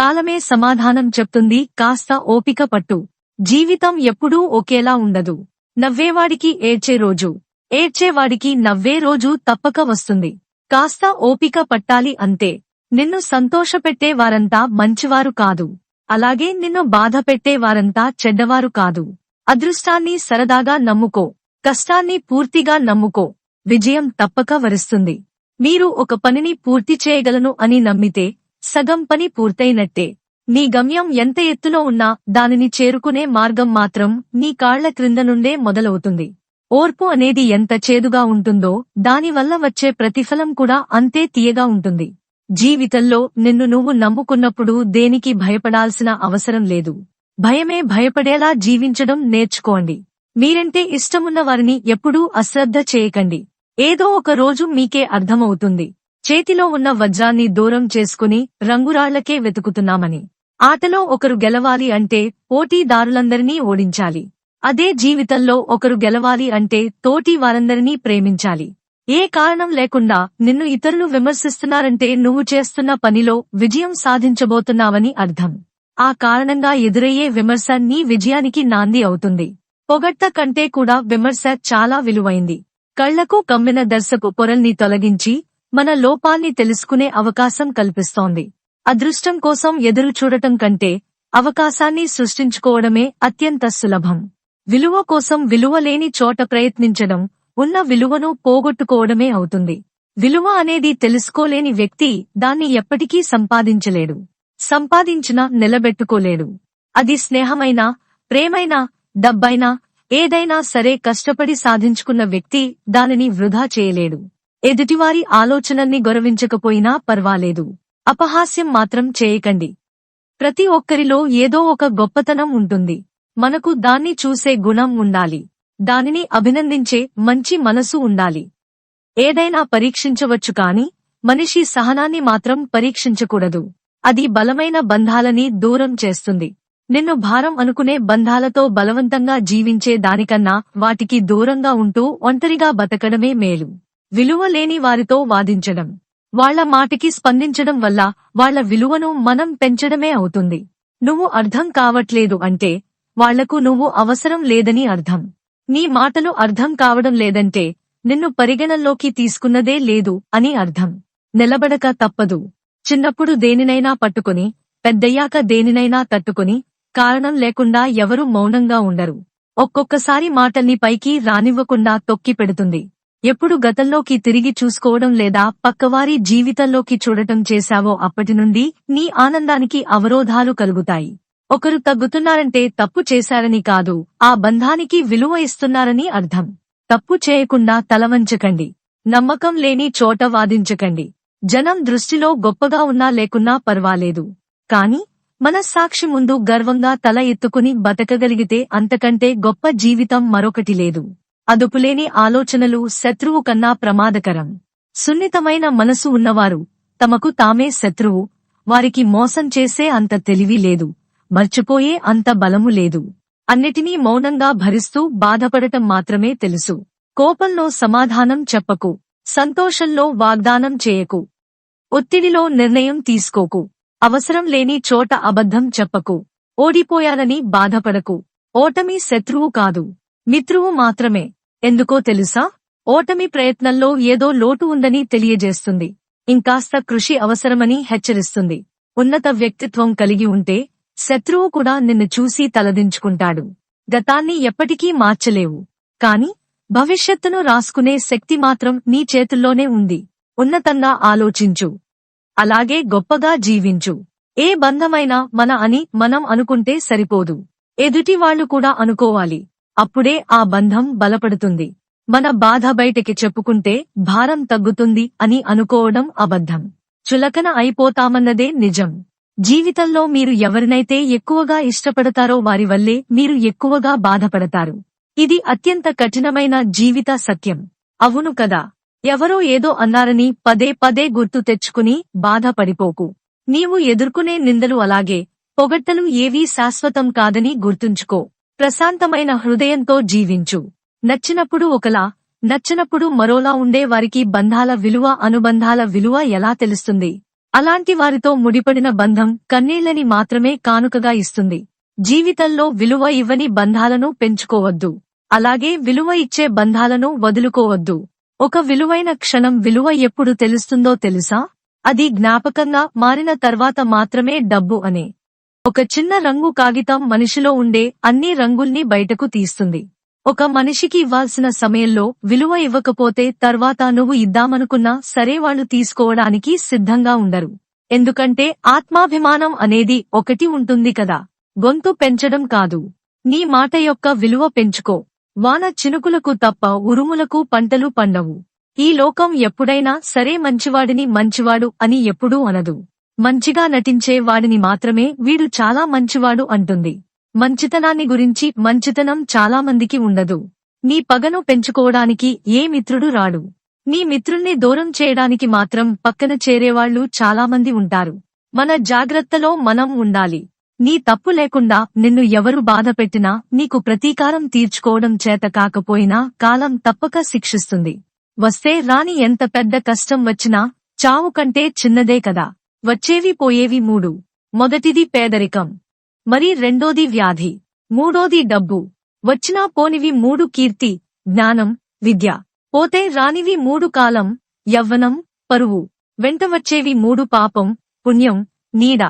కాలమే సమాధానం చెప్తుంది కాస్త ఓపిక పట్టు. జీవితం ఎప్పుడూ ఒకేలా ఉండదు. నవ్వేవాడికి ఏడ్చే రోజు. ఏడ్చేవాడికి నవ్వే రోజు తప్పక వస్తుంది. కాస్త ఓపిక పట్టాలి అంతే. నిన్ను సంతోషపెట్టే వారంతా మంచివారు కాదు. అలాగే నిన్ను బాధపెట్టే వారంతా చెడ్డవారు కాదు. అదృష్టాన్ని సరదాగా నమ్ముకో. కష్టాన్ని పూర్తిగా నమ్ముకో. విజయం తప్పక వరిస్తుంది. మీరు ఒక పనిని పూర్తి చేయగలను అని నమ్మితే సగం పని పూర్తయినట్టే. నీ గమ్యం ఎంత ఎత్తులో ఉన్నా దానిని చేరుకునే మార్గం మాత్రం నీ కాళ్ళ క్రింద నుండే మొదలవుతుంది. ఓర్పు అనేది ఎంత చేదుగా ఉంటుందో దానివల్ల వచ్చే ప్రతిఫలం కూడా అంతే తీయగా ఉంటుంది. జీవితంలో నిన్ను నువ్వు నమ్ముకున్నప్పుడు దేనికి భయపడాల్సిన అవసరం లేదు. భయమే భయపడేలా జీవించడం నేర్చుకోండి. మీరంటే ఇష్టమున్న వారిని ఎప్పుడూ అశ్రద్ధ చేయకండి. ఏదో ఒక రోజు మీకే అర్థమవుతుంది. చేతిలో ఉన్న వజ్రాన్ని దూరం చేసుకుని రంగురాళ్ళకే వెతుకుతున్నామని. ఆటలో ఒకరు గెలవాలి అంటే పోటీదారులందరినీ ఓడించాలి. అదే జీవితంలో ఒకరు గెలవాలి అంటే తోటి వారందరినీ ప్రేమించాలి. ఏ కారణం లేకుండా నిన్ను ఇతరులు విమర్శిస్తున్నారంటే నువ్వు చేస్తున్న పనిలో విజయం సాధించబోతున్నావని అర్థం. ఆ కారణంగా ఎదురయ్యే విమర్శ నీ విజయానికి నాంది అవుతుంది. పొగట్ట కంటే కూడా విమర్శ చాలా విలువైంది. కళ్ళకు కమ్మిన దర్శకు పొరల్ని తొలగించి మన లోపాన్ని తెలుసుకునే అవకాశం కల్పిస్తోంది. అదృష్టం కోసం ఎదురు చూడటం కంటే అవకాశాన్ని సృష్టించుకోవడమే అత్యంత సులభం. విలువ కోసం విలువ లేని చోట ప్రయత్నించడం ఉన్న విలువను పోగొట్టుకోవడమే అవుతుంది. విలువ అనేది తెలుసుకోలేని వ్యక్తి దాన్ని ఎప్పటికీ సంపాదించలేడు. సంపాదించినా నిలబెట్టుకోలేడు. అది స్నేహమైనా ప్రేమైనా డబ్బైనా ఏదైనా సరే కష్టపడి సాధించుకున్న వ్యక్తి దానిని వృధా చేయలేడు. ఎదుటివారి ఆలోచనల్ని గౌరవించకపోయినా పర్వాలేదు. అపహాస్యం మాత్రం చేయకండి. ప్రతి ఒక్కరిలో ఏదో ఒక గొప్పతనం ఉంటుంది. మనకు దాన్ని చూసే గుణం ఉండాలి. దానిని అభినందించే మంచి మనసు ఉండాలి. ఏదైనా పరీక్షించవచ్చు కాని మనిషి సహనాన్ని మాత్రం పరీక్షించకూడదు. అది బలమైన బంధాలని దూరం చేస్తుంది. నిన్ను భారం అనుకునే బంధాలతో బలవంతంగా జీవించే దానికన్నా వాటికి దూరంగా ఉంటూ ఒంటరిగా బతకడమే మేలు. విలువ లేని వారితో వాదించడం. వాళ్ళ మాటికి స్పందించడం వల్ల వాళ్ళ విలువను మనం పెంచడమే అవుతుంది. నువ్వు అర్థం కావట్లేదు అంటే వాళ్ళకు నువ్వు అవసరం లేదని అర్థం. నీ మాటలు అర్థం కావడం లేదంటే నిన్ను పరిగణనలోకి తీసుకున్నదే లేదు అని అర్థం. నిలబడక తప్పదు. చిన్నప్పుడు దేనినైనా పట్టుకుని పెద్దయ్యాక దేనినైనా తట్టుకుని కారణం లేకుండా ఎవరు మౌనంగా ఉండరు. ఒక్కొక్కసారి మాటల్ని పైకి రానివ్వకుండా తొక్కి పెడుతుంది ఎప్పుడు గతంలోకి తిరిగి చూసుకోవడం లేదా పక్కవారి జీవితంలోకి చూడటం చేశావో అప్పటి నుండి నీ ఆనందానికి అవరోధాలు కలుగుతాయి. ఒకరు తగ్గుతున్నారంటే తప్పు చేశారని కాదు ఆ బంధానికి విలువ ఇస్తున్నారని అర్థం. తప్పు చేయకుండా తలవంచకండి. నమ్మకం లేని చోట వాదించకండి. జనం దృష్టిలో గొప్పగా ఉన్నా లేకున్నా పర్వాలేదు. కాని మనస్సాక్షి ముందు గర్వంగా తల ఎత్తుకుని బతకగలిగితే అంతకంటే గొప్ప జీవితం మరొకటి లేదు. అదుపులేని ఆలోచనలు శత్రువు కన్నా ప్రమాదకరం. సున్నితమైన మనసు ఉన్నవారు తమకు తామే శత్రువు వారికి మోసం చేసే అంత తెలివి లేదు మర్చిపోయే అంత బలము లేదు. అన్నిటినీ మౌనంగా భరిస్తూ బాధపడటం మాత్రమే తెలుసు. కోపంలో సమాధానం చెప్పకు సంతోషంలో వాగ్దానం చేయకు. ఒత్తిడిలో నిర్ణయం తీసుకోకు అవసరం లేని చోట అబద్ధం చెప్పకు. ఓడిపోయానని బాధపడకు ఓటమి శత్రువు కాదు మిత్రువు మాత్రమే. ఎందుకో తెలుసా? ఓటమి ప్రయత్నంలో ఏదో లోటు ఉందని తెలియజేస్తుంది. ఇంకాస్త కృషి అవసరమని హెచ్చరిస్తుంది. ఉన్నత వ్యక్తిత్వం కలిగి ఉంటే శత్రువు కూడా నిన్ను చూసి తలదించుకుంటాడు. గతాన్ని ఎప్పటికీ మార్చలేవు. కాని భవిష్యత్తును రాసుకునే శక్తి మాత్రం నీ చేతుల్లోనే ఉంది. ఉన్నతంగా ఆలోచించు. అలాగే గొప్పగా జీవించు. ఏ బంధమైనా మన అని మనం అనుకుంటే సరిపోదు. ఎదుటి వాళ్ళు కూడా అనుకోవాలి. అప్పుడే ఆ బంధం బలపడుతుంది. మన బాధ బయటికి చెప్పుకుంటే భారం తగ్గుతుంది అని అనుకోవడం అబద్ధం. చులకన అయిపోతామన్నదే నిజం. జీవితంలో మీరు ఎవరినైతే ఎక్కువగా ఇష్టపడతారో వారి వల్లే మీరు ఎక్కువగా బాధపడతారు. ఇది అత్యంత కఠినమైన జీవిత సత్యం. అవును కదా? ఎవరో ఏదో అన్నారని పదే పదే గుర్తు తెచ్చుకుని బాధపడిపోకు. నీవు ఎదుర్కొనే నిందలు అలాగే పొగట్టలు ఏవీ శాశ్వతం కాదని గుర్తుంచుకో. ప్రశాంతమైన హృదయంతో జీవించు. నచ్చినప్పుడు ఒకలా నచ్చినప్పుడు మరోలా ఉండే వారికి బంధాల విలువ అనుబంధాల విలువ ఎలా తెలుస్తుంది? అలాంటి వారితో ముడిపడిన బంధం కన్నీళ్ళని మాత్రమే కానుకగా ఇస్తుంది. జీవితంలో విలువ ఇవ్వని బంధాలను పెంచుకోవద్దు. అలాగే విలువ ఇచ్చే బంధాలను వదులుకోవద్దు. ఒక విలువైన క్షణం విలువ ఎప్పుడు తెలుస్తుందో తెలుసా? అది జ్ఞాపకంగా మారిన తర్వాత మాత్రమే డబ్బు అనే ఒక చిన్న రంగు కాగితం మనిషిలో ఉండే అన్ని రంగుల్ని బయటకు తీస్తుంది. ఒక మనిషికి ఇవ్వాల్సిన సమయంలో విలువ ఇవ్వకపోతే తర్వాత నువ్వు ఇద్దామనుకున్నా సరే వాళ్ళు తీసుకోవడానికి సిద్ధంగా ఉండరు. ఎందుకంటే ఆత్మాభిమానం అనేది ఒకటి ఉంటుంది కదా. గొంతు పెంచడం కాదు. నీ మాట యొక్క విలువ పెంచుకో. వాన చినుకులకు తప్ప ఉరుములకు పంటలు పండవు. ఈ లోకం ఎప్పుడైనా సరే మంచివాడిని మంచివాడు అని ఎప్పుడూ అనదు. మంచిగా నటించే వాడిని మాత్రమే వీడు చాలా మంచివాడు అంటుంది. మంచితనాన్ని గురించి మంచితనం చాలా మందికి ఉండదు. నీ పగను పెంచుకోవడానికి ఏ మిత్రుడు రాడు. నీ మిత్రుల్ని దూరం చేయడానికి మాత్రం పక్కన చేరేవాళ్ళు చాలా మంది ఉంటారు. మన జాగ్రత్తలో మనం ఉండాలి. నీ తప్పు లేకుండా నిన్ను ఎవరు బాధపెట్టినా నీకు ప్రతీకారం తీర్చుకోవడం చేత కాకపోయినా కాలం తప్పక శిక్షిస్తుంది. వస్తే రాని ఎంత పెద్ద కష్టం వచ్చినా చావు కంటే చిన్నదే కదా. వచ్చేవి పోయేవి మూడు. మొదటిది పేదరికం. మరి రెండోది వ్యాధి. మూడోది డబ్బు. వచ్చినా పోనివి మూడు కీర్తి జ్ఞానం విద్య. పోతే రానివి మూడు కాలం యవ్వనం పరువు. వెంట వచ్చేవి మూడు పాపం పుణ్యం నీడ.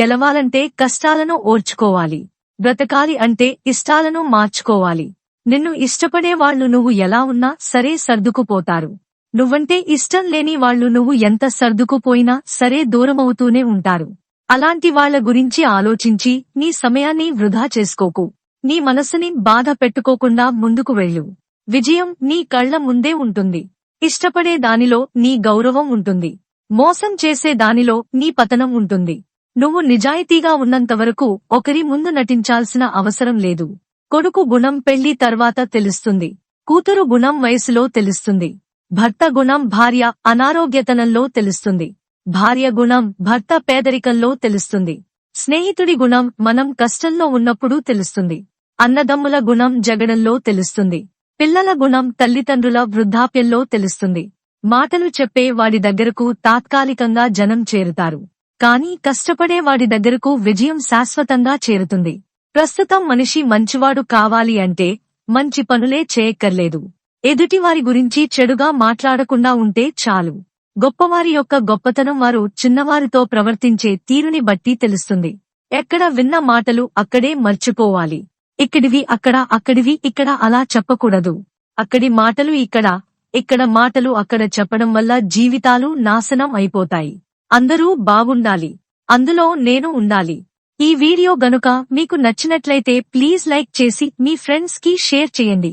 గెలవాలంటే కష్టాలను ఓర్చుకోవాలి. బ్రతకాలి అంటే ఇష్టాలను మార్చుకోవాలి. నిన్ను ఇష్టపడేవాళ్ళు నువ్వు ఎలా ఉన్నా సరే సర్దుకుపోతారు. నువ్వంటే ఇష్టం లేని వాళ్ళు నువ్వు ఎంత సర్దుకుపోయినా సరే దూరమవుతూనే ఉంటారు. అలాంటి వాళ్ళ గురించి ఆలోచించి నీ సమయాన్ని వృధా చేసుకోకు. నీ మనసుని బాధ పెట్టుకోకుండా ముందుకు వెళ్ళు. విజయం నీ కళ్ళ ముందే ఉంటుంది. ఇష్టపడే దానిలో నీ గౌరవం ఉంటుంది. మోసం చేసే దానిలో నీ పతనం ఉంటుంది. నువ్వు నిజాయితీగా ఉన్నంతవరకు ఒకరి ముందు నటించాల్సిన అవసరం లేదు. కొడుకు గుణం పెళ్ళి తర్వాత తెలుస్తుంది. కూతురు గుణం వయసులో తెలుస్తుంది. భర్త గుణం భార్య అనారోగ్యతనంలో తెలుస్తుంది. భార్య గుణం భర్త పేదరికంలో తెలుస్తుంది. స్నేహితుడి గుణం మనం కష్టంలో ఉన్నప్పుడు తెలుస్తుంది. అన్నదమ్ముల గుణం జగడంలో తెలుస్తుంది. పిల్లల గుణం తల్లిదండ్రుల వృద్ధాప్యంలో తెలుస్తుంది. మాటలు చెప్పే వాడి దగ్గరకు తాత్కాలికంగా జనం చేరుతారు. కాని కష్టపడే వాడి దగ్గరకు విజయం శాశ్వతంగా చేరుతుంది. ప్రస్తుతం మనిషి మంచివాడు కావాలి అంటే మంచి పనులే చేయక్కర్లేదు. ఎదుటివారి గురించి చెడుగా మాట్లాడకుండా ఉంటే చాలు. గొప్పవారి యొక్క గొప్పతనం వారు చిన్నవారితో ప్రవర్తించే తీరుని బట్టి తెలుస్తుంది. ఎక్కడ విన్న మాటలు అక్కడే మర్చిపోవాలి. ఇక్కడివి అక్కడ అక్కడివి ఇక్కడ అలా చెప్పకూడదు. అక్కడి మాటలు ఇక్కడ ఇక్కడ మాటలు అక్కడ చెప్పడం వల్ల జీవితాలు నాశనం అయిపోతాయి. అందరూ బాగుండాలి. అందులో నేను ఉండాలి. ఈ వీడియో గనుక మీకు నచ్చినట్లయితే ప్లీజ్ లైక్ చేసి మీ ఫ్రెండ్స్కి షేర్ చేయండి.